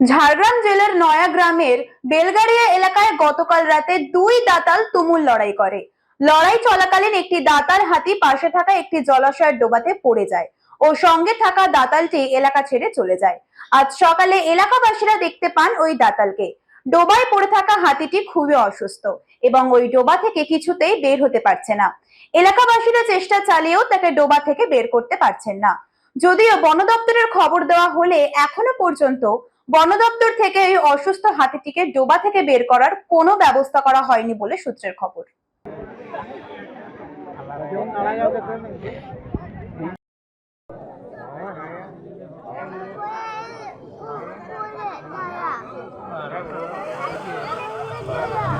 ঝাড়গ্রাম জেলার নয়া গ্রামের বেলগাড়িয়া এলাকায় গতকাল রাতে দুই দাতাল তুমুল লড়াই করে। লড়াই চলাকালীন একটি দাতাল হাতি পাশে থাকা একটি জলাশয়ের ডোবাতে পড়ে যায় ও সঙ্গে থাকা দাতালটি এলাকা ছেড়ে চলে যায়। আজ সকালে এলাকাবাসীরা দেখতে পান ওই দাতালকে। ডোবায় পড়ে থাকা হাতিটি খুবই অসুস্থ এবং ওই ডোবা থেকে কিছুতেই বের হতে পারছে না। এলাকাবাসীরা চেষ্টা চালিয়েও তাকে ডোবা থেকে বের করতে পারছেন না। যদিও বন দপ্তরের খবর দেওয়া হলে এখনও পর্যন্ত বন দপ্তর থেকে এই অসুস্থ হাতিটিকে ডোবা থেকে বের করার কোনো ব্যবস্থা করা হয়নি বলে সূত্রের খবর।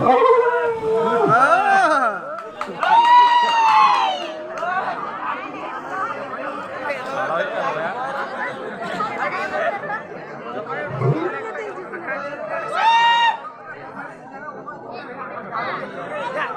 Oh, Yeah.